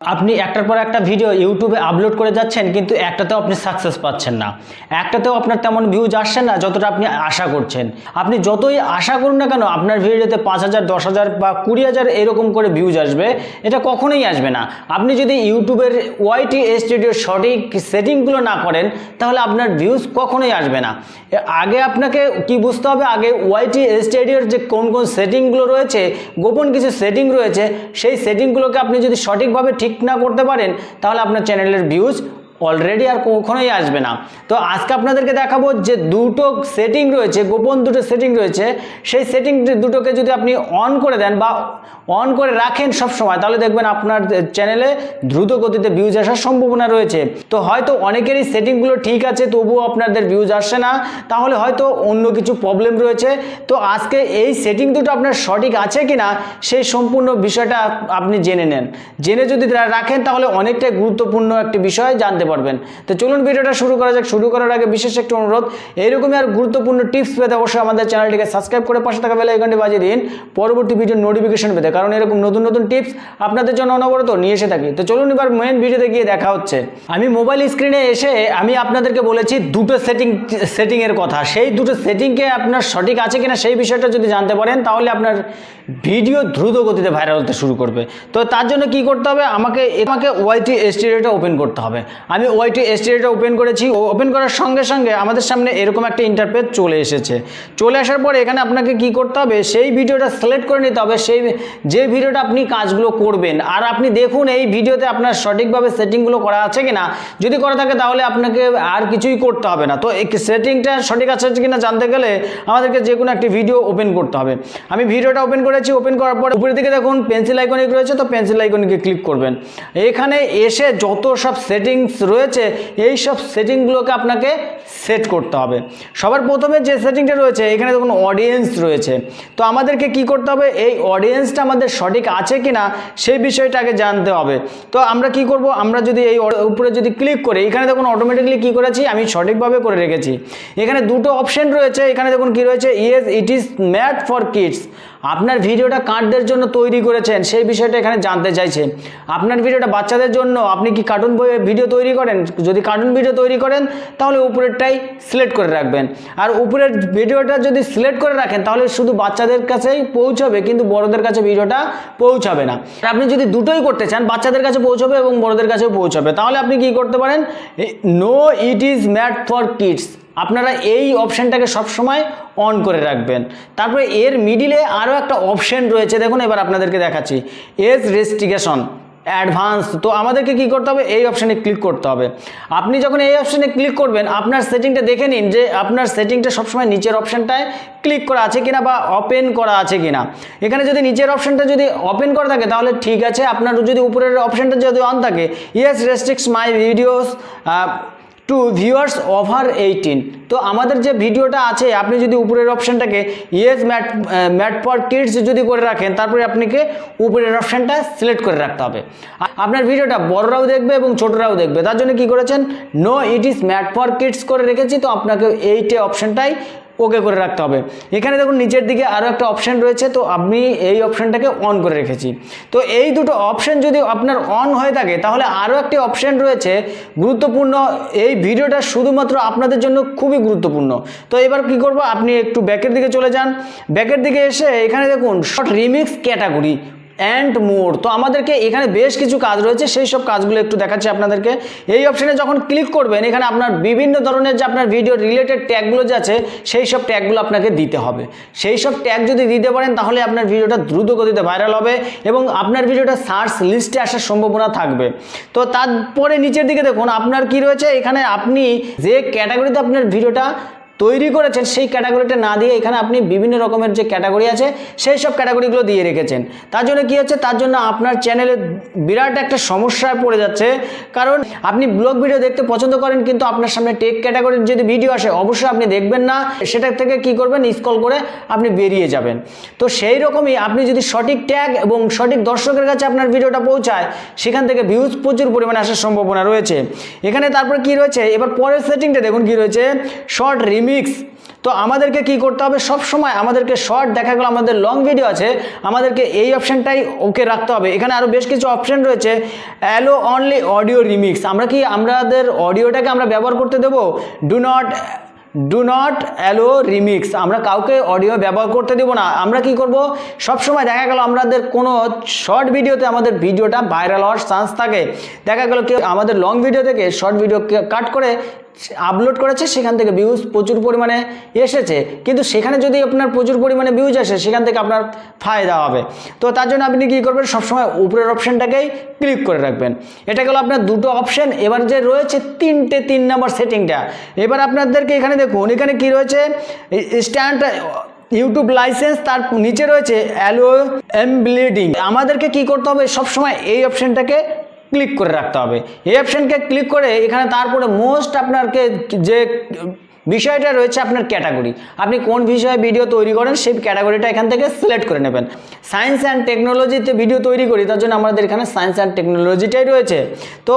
আপনি একটার পর একটা ভিডিও ইউটিউবে আপলোড করে যাচ্ছেন, কিন্তু একটাতেও আপনি সাকসেস পাচ্ছেন না। একটাতেও আপনার তেমন ভিউজ আসছে না যতটা আপনি আশা করছেন। আপনি যতই আশা করুন না কেন, আপনার ভিডিওতে পাঁচ হাজার, দশ হাজার বা কুড়ি হাজার এরকম করে ভিউজ আসবে, এটা কখনোই আসবে না। আপনি যদি ইউটিউবের ওয়াইটি স্টুডিওর সঠিক সেটিংগুলো না করেন, তাহলে আপনার ভিউজ কখনোই আসবে না। আগে আপনাকে কি বুঝতে হবে? আগে ওয়াইটি স্টুডিওর যে কোন কোন সেটিংগুলো রয়েছে, গোপন কিছু সেটিং রয়েছে, সেই সেটিংগুলোকে আপনি যদি সঠিকভাবে ঠিক না করতে পারেন তাহলে আপনার চ্যানেলের ভিউজ অলরেডি আর কখনোই আসবে না। তো আজকে আপনাদেরকে দেখাবো যে দুটো সেটিং রয়েছে, গোপন দুটো সেটিং রয়েছে। সেই সেটিং দুটোকে যদি আপনি অন করে দেন বা অন করে রাখেন সব সময় তাহলে দেখবেন আপনার চ্যানেলে দ্রুত গতিতে ভিউজ আসার সম্ভাবনা রয়েছে। তো হয়তো অনেকেরই সেটিংগুলো ঠিক আছে, তবুও আপনাদের ভিউজ আসছে না। তাহলে হয়তো অন্য কিছু প্রবলেম রয়েছে। তো আজকে এই সেটিং দুটো আপনার সঠিক আছে কি না সেই সম্পূর্ণ বিষয়টা আপনি জেনে নেন। জেনে যদি রাখেন, তাহলে অনেকটাই গুরুত্বপূর্ণ একটি বিষয় জানতে পারবেন। তো চলুন ভিডিওটা শুরু করা যাক। শুরু করার আগে বিশেষ একটি অনুরোধ এইরকমই আর গুরুত্বপূর্ণ টিপস পেতে অবশ্যই আমাদের চ্যানেলটিকে সাবস্ক্রাইব করে পাশে থাকা বেল আইকনটি বাজিয়ে দিন। পরবর্তী ভিডিওর নোটিফিকেশন পেতে, কারণ এরকম নতুন নতুন টিপস আপনাদের জন্য অনবরত নিয়ে এসে থাকি। তো চলুন এবার মেন ভিডিওতে গিয়ে দেখা হচ্ছে। আমি মোবাইল স্ক্রিনে এসে আমি আপনাদেরকে বলেছি দুটো সেটিং সেটিংয়ের কথা। সেই দুটো সেটিংকে আপনার সঠিক আছে কিনা সেই বিষয়টা যদি জানতে পারেন, তাহলে আপনার ভিডিও দ্রুত গতিতে ভাইরাল হতে শুরু করবে। তো তার জন্য কি করতে হবে? আমাকে আমাকে ওয়াইটি স্টুডিওটা ওপেন করতে হবে। আমি ওয়াইটি স্টুডিওটা ওপেন করেছি। ওপেন করার সঙ্গে সঙ্গে আমাদের সামনে এরকম একটা ইন্টারপেজ চলে এসেছে। চলে আসার পরে এখানে আপনাকে কি করতে হবে? সেই ভিডিওটা সিলেক্ট করে নিতে হবে। সেই যে ভিডিওটা আপনি কাজগুলো করবেন। আর আপনি দেখুন এই ভিডিওতে আপনার সঠিকভাবে সেটিংগুলো করা আছে কিনা। যদি করা থাকে তাহলে আপনাকে আর কিছুই করতে হবে না। তো সেটিংটা সঠিক আছে কিনা জানতে গেলে আমাদেরকে যে কোনো একটি ভিডিও ওপেন করতে হবে। আমি ভিডিওটা ওপেন করেছি। ওপেন করার পর উপরের দিকে দেখুন পেন্সিল আইকনিক রয়েছে। তো পেন্সিল আইকনিকে ক্লিক করবেন। এখানে এসে যত সব সেটিংস রয়েছে, এই সব সেটিংগুলোকে আপনাকে সেট করতে হবে। সবার প্রথমে যে সেটিংটা রয়েছে, এখানে দেখুন অডিয়েন্স রয়েছে। তো আমাদেরকে কি করতে হবে? এই অডিয়েন্সটা আমাদের সঠিক আছে কিনা, সেই বিষয়টাকে জানতে হবে। তো আমরা কি করব? আমরা যদি এই উপরে যদি ক্লিক করি, এখানে দেখুন অটোমেটিকলি কি করেছি? আমি সঠিকভাবে করে রেখেছি। এখানে দুটো অপশন রয়েছে। এখানে দেখুন কি রয়েছে? Yes it is made for kids আপনার ভিডিওটা কার্ডদের জন্য তৈরি করেছেন, সেই বিষয়টা এখানে জানতে চাইছে। আপনার ভিডিওটা বাচ্চাদের জন্য আপনি কি কার্টুন ভিডিও তৈরি করেন? যদি কার্টুন ভিডিও তৈরি করেন, তাহলে উপরেরটাই সিলেক্ট করে রাখবেন। আর উপরের ভিডিওটা যদি সিলেক্ট করে রাখেন, তাহলে শুধু বাচ্চাদের কাছেই পৌঁছবে, কিন্তু বড়দের কাছে ভিডিওটা পৌঁছাবে না। আপনি যদি দুটোই করতে চান, বাচ্চাদের কাছে পৌঁছবে এবং বড়দের কাছেও পৌঁছাবে। তাহলে আপনি কি করতে পারেন? No it is made for kids আপনারা এই অপশানটাকে সবসময় অন করে রাখবেন। তারপরে এর মিডিলে আরও একটা অপশন রয়েছে, দেখুন এবার আপনাদেরকে দেখাচ্ছি। এজ রেস্ট্রিগেশন অ্যাডভান্স তো আমাদেরকে কি করতে হবে? এই অপশানে ক্লিক করতে হবে। আপনি যখন এই অপশানে ক্লিক করবেন, আপনার সেটিংটা দেখে নিন যে আপনার সেটিংটা সবসময় নিচের অপশানটায় ক্লিক করা আছে কিনা বা ওপেন করা আছে কিনা। এখানে যদি নিচের অপশানটা যদি ওপেন করা থাকে, তাহলে ঠিক আছে। আপনার যদি উপরের অপশানটা যদি অন থাকে yes restricts my videos to viewers over eighteen তো আমাদের যে ভিডিওটা আছে, আপনি যদি উপরের অপশানটাকে yes made made for kids যদি করে রাখেন, তারপরে আপনাকে উপরের অপশানটা সিলেক্ট করে রাখতে হবে। আপনার ভিডিওটা বড়রাও দেখবে এবং ছোটরাও দেখবে। তার জন্য কি করেছেন? No it is made for kids করে রেখেছি, তো আপনাকে এইটে অপশানটাই ওকে করে রাখতে হবে। এখানে দেখুন নিচের দিকে আরও একটা অপশান রয়েছে, তো আমি এই অপশানটাকে অন করে রেখেছি। তো এই দুটো অপশান যদি আপনার অন হয়ে থাকে, তাহলে আরও একটি অপশান রয়েছে গুরুত্বপূর্ণ। এই ভিডিওটা শুধুমাত্র আপনাদের জন্য খুবই গুরুত্বপূর্ণ। তো এবার কি করব? আপনি একটু ব্যাকের দিকে চলে যান। ব্যাকের দিকে এসে এখানে দেখুন short remix category and more তো আমাদেরকে এখানে বেশ কিছু কাজ রয়েছে, সেই সব কাজগুলো একটু দেখাচ্ছি আপনাদেরকে। এই অপশানে যখন ক্লিক করবেন, এখানে আপনার বিভিন্ন ধরনের যে আপনার ভিডিও রিলেটেড ট্যাগগুলো যে আছে, সেই সব ট্যাগগুলো আপনাকে দিতে হবে। সেই সব ট্যাগ যদি দিতে পারেন, তাহলে আপনার ভিডিওটা দ্রুত গতিতে ভাইরাল হবে এবং আপনার ভিডিওটা সার্চ লিস্টে আসার সম্ভাবনা থাকবে। তো তারপরে নিচের দিকে দেখুন, আপনার কি রয়েছে? এখানে আপনি যে ক্যাটাগরিতে আপনার ভিডিওটা তৈরি করেছেন, সেই ক্যাটাগরিটা না দিয়ে এখানে আপনি বিভিন্ন রকমের যে ক্যাটাগরি আছে, সেই সব ক্যাটাগরিগুলো দিয়ে রেখেছেন। তার জন্য কি হচ্ছে? তার জন্য আপনার চ্যানেলে বিরাট একটা সমস্যায় পড়ে যাচ্ছে। কারণ আপনি ব্লগ ভিডিও দেখতে পছন্দ করেন, কিন্তু আপনার সামনে টেক ক্যাটাগরির যদি ভিডিও আসে, অবশ্যই আপনি দেখবেন না। সেটা থেকে কি করবেন? স্কল করে আপনি বেরিয়ে যাবেন। তো সেই রকমই আপনি যদি সঠিক ট্যাগ এবং সঠিক দর্শকের কাছে আপনার ভিডিওটা পৌঁছায়, সেখান থেকে ভিউজ প্রচুর পরিমাণে আসার সম্ভাবনা রয়েছে। এখানে তারপর কি রয়েছে? এবার পরের সেটিংটা দেখুন কি রয়েছে। শর্ট রিমিক্স তো আমাদেরকে কি করতে হবে? সব সময় আমাদেরকে শর্ট দেখা গেলো, আমাদের লং ভিডিও আছে, আমাদেরকে এই অপশানটাই ওকে রাখতে হবে। এখানে আরও বেশ কিছু অপশান রয়েছে। অ্যালো অনলি অডিও রিমিক্স আমরা কি আমাদের অডিওটাকে আমরা ব্যবহার করতে দেবো? Do not do not allow remix আমরা কাউকে অডিও ব্যবহার করতে দেবো না। আমরা কি করব? সব সময় দেখা গেল, আমাদের কোনো শর্ট ভিডিওতে আমাদের ভিডিওটা ভাইরাল হওয়ার চান্স থাকে। দেখা গেল কেউ আমাদের লং ভিডিও থেকে শর্ট ভিডিও কাট করে আপলোড করেছে, সেখান থেকে ভিউজ প্রচুর পরিমাণে এসেছে। কিন্তু সেখানে যদি আপনার প্রচুর পরিমাণে ভিউজ আসে, সেখান থেকে আপনার ফায়দা হবে। তো তার জন্য আপনি কী করবেন, সবসময় উপরের অপশানটাকেই ক্লিক করে রাখবেন। এটা গেল আপনার দুটো অপশান এবার যে রয়েছে তিনটে, তিন নম্বর সেটিংটা এবার আপনাদেরকে এখানে দেখুন, এখানে কি রয়েছে? স্ট্যান্ড ইউটিউব লাইসেন্স তার নিচে রয়েছে অ্যালো এমব্লিডিং আমাদেরকে কি করতে হবে, সবসময় এই অপশানটাকে ক্লিক করে রাখতে হবে। এই অপশানকে ক্লিক করে এখানে তারপরে মোস্ট আপনারকে যে বিষয়টা রয়েছে আপনার ক্যাটাগরি আপনি কোন বিষয়ে ভিডিও তৈরি করেন সেই ক্যাটাগরিটা এখান থেকে সিলেক্ট করে নেবেন। সায়েন্স অ্যান্ড টেকনোলজিতে ভিডিও তৈরি করি, তার জন্য আমাদের এখানে সায়েন্স অ্যান্ড টেকনোলজিটাই রয়েছে। তো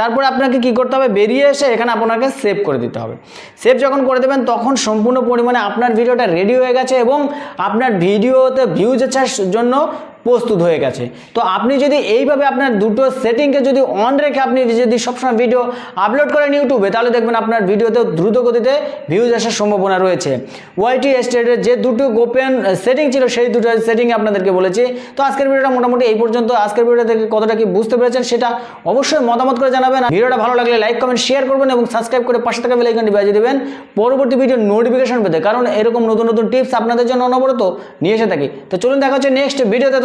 তারপরে আপনাকে কি করতে হবে? বেরিয়ে এসে এখানে আপনাকে সেভ করে দিতে হবে। সেভ যখন করে দেবেন, তখন সম্পূর্ণ পরিমাণে আপনার ভিডিওটা রেডি হয়ে গেছে এবং আপনার ভিডিওতে ভিউজ আসার জন্য প্রস্তুত হয়ে গেছে। তো আপনি যদি এইভাবে আপনার দুটো সেটিংকে যদি অন রেখে আপনি যদি সবসময় ভিডিও আপলোড করেন ইউটিউবে তাহলে দেখবেন আপনার ভিডিওতে দ্রুত গতিতে ভিউজ আসার সম্ভাবনা রয়েছে। ওয়াইটি স্টেটের যে দুটো গোপেন সেটিং ছিল, সেই দুটো সেটিং আপনাদেরকে বলেছি। তো আজকের ভিডিওটা মোটামুটি এই পর্যন্ত। আজকের ভিডিওটা থেকে কতটা কি বুঝতে পেরেছেন সেটা অবশ্যই মতামত করে জানাবেন। ভিডিওটা ভালো লাগলে লাইক কমেন্ট শেয়ার করবেন এবং সাবস্ক্রাইব করে পাশে থাকা বেলাইকনটি বাজিয়ে দেবেন। পরবর্তী ভিডিও নোটিফিকেশন পেতে, কারণ এরকম নতুন নতুন টিপস আপনাদের জন্য অনবরত নিয়ে এসে থাকি। তো চলুন দেখা হচ্ছে নেক্সট ভিডিওতে